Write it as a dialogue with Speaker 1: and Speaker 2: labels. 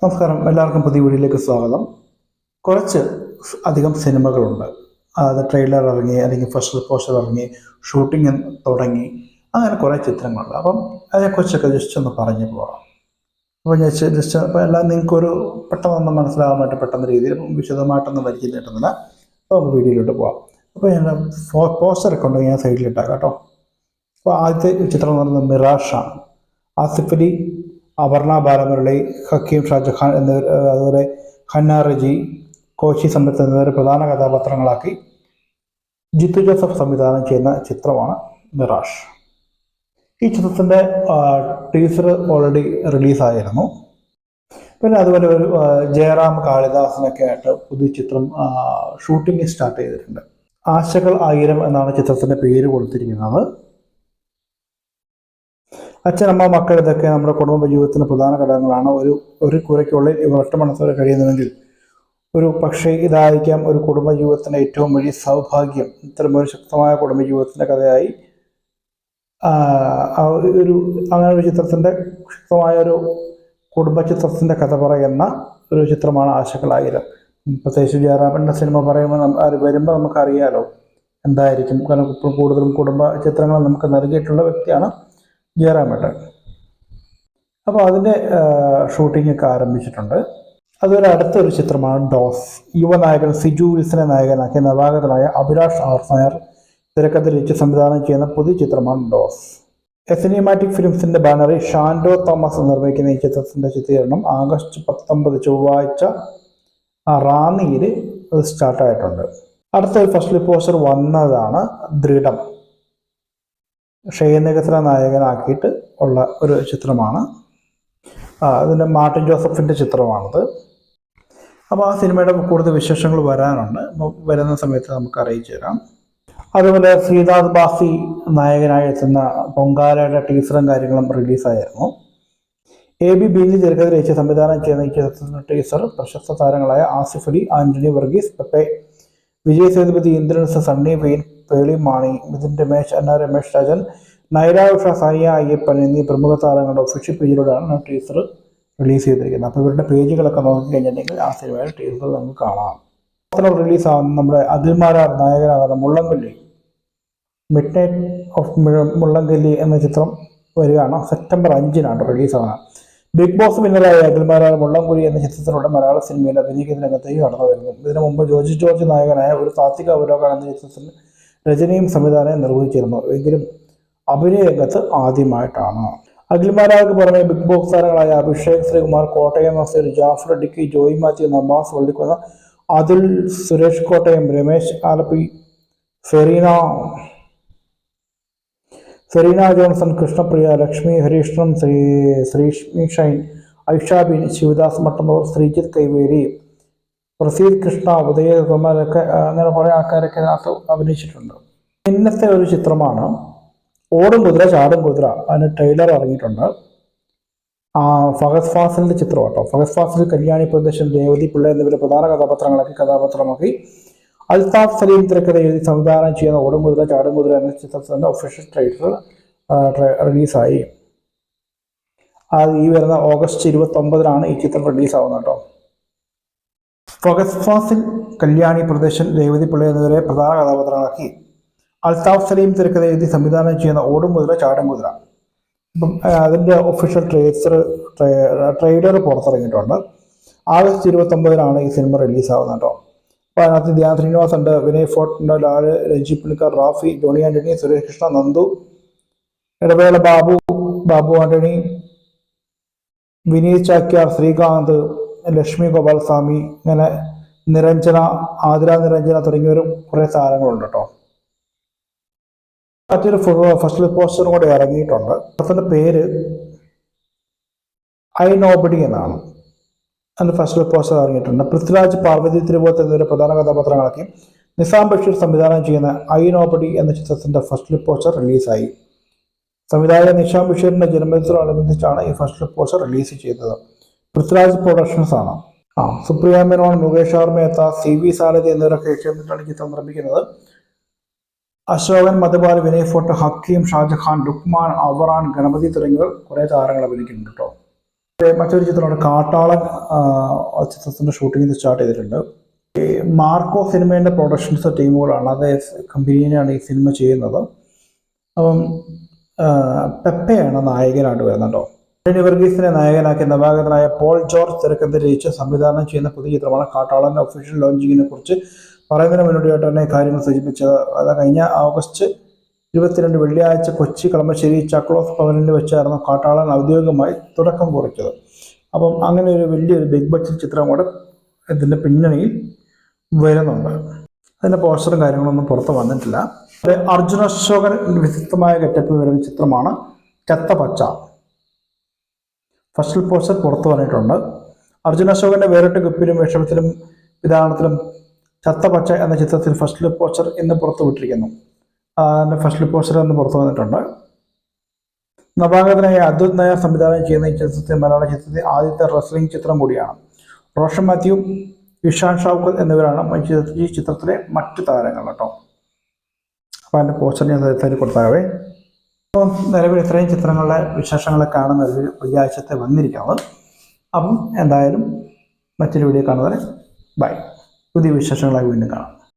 Speaker 1: നമസ്കാരം. എല്ലാവർക്കും പുതിയ വീഡിയോയിലേക്ക് സ്വാഗതം. കുറച്ച് അധികം സിനിമകളുണ്ട്. അതായത് ട്രെയിലർ ഇറങ്ങി അല്ലെങ്കിൽ ഫസ്റ്റ് പോസ്റ്റർ ഇറങ്ങി ഷൂട്ടിങ് തുടങ്ങി അങ്ങനെ കുറേ ചിത്രങ്ങളുണ്ട്. അപ്പം അതിനെക്കുറിച്ചൊക്കെ ജസ്റ്റ് ഒന്ന് പറഞ്ഞു പോകാം അപ്പോൾ ഞാൻ ജസ്റ്റ് അപ്പോൾ എല്ലാം നിങ്ങൾക്കൊരു പെട്ടെന്നൊന്ന് മനസ്സിലാകാൻ വേണ്ടി പെട്ടെന്ന് രീതിയിൽ വിശദമായിട്ടൊന്നും വലിച്ചു കിട്ടുന്നില്ല അപ്പോൾ നമുക്ക് വീഡിയോയിലോട്ട് പോകാം അപ്പോൾ ഞാൻ പോസ്റ്ററൊക്കെ ഉണ്ടെങ്കിൽ ഞാൻ സൈഡിലിട്ടാം കേട്ടോ. അപ്പോൾ ആദ്യത്തെ ചിത്രം എന്ന് പറയുന്നത് മിറാഷാണ്. ആസിഫ് അലി അപർണ ബാലമുരളി ഹക്കീം ഷാജഹാൻ എന്നിവർ അതുപോലെ ഹന്ന റജി കോശി സമ്പത്ത് എന്നിവർ പ്രധാന കഥാപാത്രങ്ങളാക്കി ജിത്തു ജോസഫ് സംവിധാനം ചെയ്യുന്ന ചിത്രമാണ് മിറാഷ്. ഈ ചിത്രത്തിന്റെ ടീസർ ഓൾറെഡി റിലീസായിരുന്നു. പിന്നെ അതുപോലെ ഒരു ജയറാം കാളിദാസനൊക്കെ ആയിട്ട് പുതിയ ചിത്രം ഷൂട്ടിംഗ് സ്റ്റാർട്ട് ചെയ്തിട്ടുണ്ട്. ആശകൾ ആയിരം എന്നാണ് ചിത്രത്തിന്റെ പേര് കൊടുത്തിരിക്കുന്നത്. അച്ഛനമ്മ മക്കൾ ഇതൊക്കെ നമ്മുടെ കുടുംബ ജീവിതത്തിന് പ്രധാന ഘടകങ്ങളാണ്. ഒരു ഒരു കുറയ്ക്കുള്ളിൽ ഇവർ ഒറ്റ മനസ്സോടെ കഴിയുന്നുവെങ്കിൽ ഒരു പക്ഷേ ഇതായിരിക്കാം ഒരു കുടുംബ ജീവിതത്തിന്റെ ഏറ്റവും വലിയ സൗഭാഗ്യം. ഇത്തരമൊരു ശക്തമായ കുടുംബ ജീവിതത്തിന്റെ കഥയായി ഒരു അങ്ങനെ ഒരു ചിത്രത്തിന്റെ ശക്തമായ ഒരു കുടുംബ ചിത്രത്തിന്റെ കഥ പറയുന്ന ഒരു ചിത്രമാണ് ആശകളായിരം പ്രത്യേകിച്ച് ജയറാമന്റെ സിനിമ പറയുമ്പോൾ അത് വരുമ്പോൾ നമുക്കറിയാലോ എന്തായിരിക്കും. കാരണം ഇപ്പോൾ കൂടുതലും കുടുംബ ചിത്രങ്ങൾ നമുക്ക് നൽകിയിട്ടുള്ള വ്യക്തിയാണ് ജയറാമേട്ടൻ അപ്പോൾ അതിന്റെ ഷൂട്ടിംഗ് ഒക്കെ ആരംഭിച്ചിട്ടുണ്ട്. അതുപോലെ അടുത്തൊരു ചിത്രമാണ് ഡോസ്. യുവനായകൻ സിജു വിൽസനെ നായകനാക്കിയ നവാഗതനായ അഭിലാഷ് ആർ തിരക്കഥ രചിച്ച് സംവിധാനം ചെയ്യുന്ന പുതിയ ചിത്രമാണ് ഡോസ്. സിനിമാറ്റിക് ഫിലിംസിന്റെ ബാനറിൽ ഷാൻഡോ തോമസ് നിർമ്മിക്കുന്ന ഈ ചിത്രത്തിന്റെ ചിത്രീകരണം ആഗസ്റ്റ് പത്തൊമ്പത് ചൊവ്വാഴ്ച റാന്നിയിൽ സ്റ്റാർട്ടായിട്ടുണ്ട്. അടുത്ത ഫസ്റ്റ് പോസ്റ്റർ വന്നതാണ് ദൃഢം. ഷെയ്നഗത്ര നായകനാക്കിയിട്ട് ഉള്ള ഒരു ചിത്രമാണ്. അതിന്റെ മാർട്ടിൻ ജോസഫിന്റെ ചിത്രമാണത്. അപ്പോൾ ആ സിനിമയുടെ കൂടുതൽ വിശേഷങ്ങൾ വരാനുണ്ട്. വരുന്ന സമയത്ത് നമുക്ക് അറിയിച്ചു തരാം. അതുപോലെ ശ്രീനാഥ് ബാസി നായകനായി എത്തുന്ന പൊങ്കാലയുടെ ടീസറും കാര്യങ്ങളും റിലീസായിരുന്നു. എ ബി ബിന്ദു രചിച്ച് സംവിധാനം ചെയ്യുന്ന ഈ ചിത്രത്തിന്റെ ടീസർ പ്രശസ്ത താരങ്ങളായ ആസിഫ് അലി ആന്റണി വർഗീസ് പെപ്പെ വിജയ് സേതുപതി ഇന്ദ്രൻസ് സണ്ണി വെയിൻ പേളി മാണി മിഥുൻ രമേശ് അന്ന രമേശ് രാജൻ നൈര ഉഷ സായ അയ്യപ്പൻ എന്നീ പ്രമുഖ താരങ്ങളുടെ ഒഫീഷ്യൽ പേജിലൂടെയാണ് ടീസർ റിലീസ് ചെയ്തിരിക്കുന്നത്. അപ്പോൾ ഇവരുടെ പേജുകളൊക്കെ നോക്കി കഴിഞ്ഞിട്ടുണ്ടെങ്കിൽ ആ സിനിമയുടെ ടീസർ നമുക്ക് കാണാം. മാത്രം റിലീസാവുന്ന നമ്മുടെ അതിൽമാരാർ നായകനാകുന്ന Mullankolli midnight of Mullankolli എന്ന ചിത്രം വരികയാണ്. സെപ്റ്റംബർ അഞ്ചിനാണ് റിലീസാവുന്നത് ബിഗ് ബോസ് വിന്നറായ അഖിൽമാരാർ മുള്ളംകുഴി എന്ന ചിത്രത്തിലൂടെ മലയാള സിനിമയിൽ അഭിനയിക്കുന്ന രംഗത്തേക്ക് കടന്നു വരുന്നു ഇതിനു മുമ്പ് ജോർജ് ജോർജ് നായകനായ ഒരു താത്വിക അവലോകനം എന്ന ചിത്രത്തിൽ രചനയും സംവിധാനവും നിർവഹിച്ചിരുന്നു. എങ്കിലും അഭിനയ രംഗത്ത് ആദ്യമായിട്ടാണ്. അഖിൽമാരാർക്ക് പുറമെ ബിഗ് ബോക്സ് താരങ്ങളായ അഭിഷേക് ശ്രീകുമാർ കോട്ടയം നസീർ ജാഫർ ഡിക്കി ജോയി മാത്യു നബാസ് വള്ളിക്കുന്ന അതുൽ സുരേഷ് കോട്ടയം രമേശ് ആലപ്പി ഫെറീന ഫെറീന ജോൺസൺ കൃഷ്ണപ്രിയ ലക്ഷ്മി ഹരീഷ്ണൻ ശ്രീ ശ്രീഷ്മി ഷൈൻ ഐഷാബിൻ ശിവദാസ് മട്ടന്നൂർ ശ്രീജിത്ത് കൈവേരി പ്രസീദ് കൃഷ്ണ ഉദയകുമാരൊക്കെ അങ്ങനെ കുറേ ആൾക്കാരൊക്കെ അതിനകത്ത് അഭിനയിച്ചിട്ടുണ്ട്. ഇന്നത്തെ ഒരു ചിത്രമാണ് ഓടും കുതിര ചാടും കുതിര. അതിന് ട്രെയിലർ ഇറങ്ങിയിട്ടുണ്ട്. ആ ഫഹദ് ഫാസിലിന്റെ ചിത്രം കേട്ടോ. ഫഹദ് ഫാസിൽ കല്യാണി പ്രദേശം രേവതി പിള്ള എന്നിവരുടെ പ്രധാന കഥാപാത്രങ്ങളാക്കി കഥാപാത്രമാക്കി. അൽതാഫ് സലീം തിരക്കഥ എഴുതി സംവിധാനം ചെയ്യുന്ന ഓടും കുതിര ചാടും കുതിര എന്ന ചിത്രത്തിന്റെ ഒഫീഷ്യൽ ട്രെയിലർ റിലീസായി അത് ഈ വരുന്ന ഓഗസ്റ്റ് ഇരുപത്തി ഒമ്പതിനാണ് ഈ ചിത്രം റിലീസാവുന്നത് കേട്ടോ. ഫഹദ് ഫാസിൽ കല്യാണി പ്രദേശൻ രേവതി പിള്ള എന്നിവരെ പ്രധാന കഥാപാത്രങ്ങളാക്കി. അൽതാഫ് സലീം തിരക്കഥ എഴുതി സംവിധാനം ചെയ്യുന്ന ഓടും കുതിര ചാടും കുതിര ഇപ്പം അതിന്റെ ഒഫീഷ്യൽ ട്രേസർ ട്രെയിലർ പുറത്തിറങ്ങിയിട്ടുണ്ട്. ആഗസ്റ്റ് ഇരുപത്തൊമ്പതിനാണ് ഈ സിനിമ റിലീസാവുന്നത് കേട്ടോ. അപ്പോൾ അതിനകത്ത് ധ്യാൻ ശ്രീനിവാസ് ഉണ്ട് വിനയ് ഫോർട്ട് ഉണ്ട് ലാൽ രഞ്ജി പുലിക്കർ റാഫി ജോണി ആന്റണി സുരേഷ് കൃഷ്ണ നന്ദു ഇടവേള ബാബു ബാബു ആന്റണി വിനീത് ചാക്യാർ ശ്രീകാന്ത് ലക്ഷ്മി ഗോപാൽസ്വാമി ഇങ്ങനെ നിരഞ്ജന ആതിര നിരഞ്ജന തുടങ്ങിയവരും കുറേ താരങ്ങളുണ്ട് കേട്ടോ. മറ്റൊരു ഫസ്റ്റ് പോസ്റ്ററും കൂടെ ഇറങ്ങിയിട്ടുണ്ട്. അതിന്റെ പേര് ഐ നോബഡി എന്നാണ്. അതിന്റെ ഫസ്റ്റ് പോസ്റ്റർ ഇറങ്ങിയിട്ടുണ്ട്. പൃഥ്വിരാജ് പാർവതി തിരുവോത്ത് എന്നിവരുടെ പ്രധാന കഥാപാത്രങ്ങളാക്കി നിസാം ബഷീർ സംവിധാനം ചെയ്യുന്ന ഐ നോബഡി എന്ന ചിത്രത്തിന്റെ ഫസ്റ്റ് പോസ്റ്റർ റിലീസായി. സംവിധായകൻ നിഷാം ബഷീറിന്റെ ജന്മദിനത്തോടനുബന്ധിച്ചാണ് ഈ ഫസ്റ്റ് പോസ്റ്റർ റിലീസ് ചെയ്തത്. പൃഥ്വിരാജ് പ്രൊഡക്ഷൻസ് ആണ്. ആ Supriya Menon Mukesh R Mehta C V Sarathi എന്നിവരൊക്കെ ചേർന്നിട്ടാണ് ചിത്രം നിർമ്മിക്കുന്നത്. അശോകൻ മധുബാൽ വിനയ് ഫോർട്ട് ഹക്കീം ഷാജഹാൻ ലുക്മാൻ അവറാൻ ഗണപതി തുടങ്ങിയവർ കുറെ താരങ്ങൾ അഭിനയിക്കുന്നുണ്ട് കേട്ടോ മറ്റൊരു ചിത്രമാണ് കാട്ടാളൻ ചിത്രത്തിന്റെ ഷൂട്ടിംഗ് സ്റ്റാർട്ട് ചെയ്തിട്ടുണ്ട്. ഈ മാർക്കോ സിനിമേന്റെ പ്രൊഡക്ഷൻസ് ടീമുകളാണ് അതേ കമ്പനിയാണ് ഈ സിനിമ ചെയ്യുന്നത്. അപ്പം പെപ്പയാണ് നായകനായിട്ട് വരുന്നത് ആന്റണി വർഗീസിനെ നായകനാക്കി നവാഗതനായ പോൾ ജോർജ് തിരക്കഥ രചിച്ച് സംവിധാനം ചെയ്യുന്ന പുതിയ ചിത്രമാണ് കാട്ടാളന്റെ ഒഫീഷ്യൽ ലോഞ്ചിങ്ങിനെ കുറിച്ച് പറയുന്നതിന് മുന്നോടിയായിട്ട് തന്നെ കാര്യങ്ങൾ സൂചിപ്പിച്ചത്. അത് കഴിഞ്ഞ ഓഗസ്റ്റ് ഇരുപത്തിരണ്ട് വെള്ളിയാഴ്ച കൊച്ചി കളമശ്ശേരി ചക്ലോസ് ഭവനിൽ വെച്ചായിരുന്നു കാട്ടാളൻ ഔദ്യോഗികമായി തുടക്കം കുറിച്ചത്. അപ്പം അങ്ങനെ ഒരു വലിയൊരു ബിഗ് ബഡ്ജറ്റ് ചിത്രം കൂടെ ഇതിന്റെ പിന്നണിയിൽ വരുന്നുണ്ട്. അതിന്റെ പോസ്റ്ററും കാര്യങ്ങളൊന്നും പുറത്ത് വന്നിട്ടില്ല. അർജുന അശോകൻ വിശിഷ്ടമായ ഗെറ്റപ്പിൽ വരുന്ന ചിത്രമാണ് ചത്തപച്ച. ഫസ്റ്റ് പോസ്റ്റർ പുറത്തു വന്നിട്ടുണ്ട്. അർജുന അശോകന്റെ വേറിട്ട ഗപ്പിലും വേഷത്തിലും വിധാനത്തിലും ചത്തപച്ച എന്ന ചിത്രത്തിൽ ഫസ്റ്റ് ലുക്ക് പോസ്റ്റർ ഇന്ന് പുറത്തു വിട്ടിരിക്കുന്നു. അതിന്റെ ഫസ്റ്റ് ലുക്ക് പോസ്റ്റർ ഇന്ന് പുറത്തു വന്നിട്ടുണ്ട്. നവാഗതനായ അദ്വത് നായർ സംവിധാനം ചെയ്യുന്ന ഈ ചിത്രത്തിൽ മലയാള ചിത്രത്തിൽ ആദ്യത്തെ റെസ്ലിംഗ് ചിത്രം കൂടിയാണ്. റോഷൻ മാത്യു ഇഷാൻ ഷൗക്കത്ത് എന്നിവരാണ് ഈ ഈ ചിത്രത്തിലെ മറ്റു താരങ്ങൾ കേട്ടോ. അപ്പോൾ അതിന്റെ പോസ്റ്റർ ഞാൻ തരി കൊടുത്താവേ അപ്പം നിലവിൽ ഇത്രയും ചിത്രങ്ങളുടെ വിശേഷങ്ങളെ നിലവിൽ ഈ ആഴ്ചത്തെ വന്നിരിക്കുന്നത് അപ്പം എന്തായാലും മറ്റൊരു വീഡിയോ കാണുന്നവരെ ബൈ പുതിയ വിശേഷങ്ങളായി വീണ്ടും കാണാം.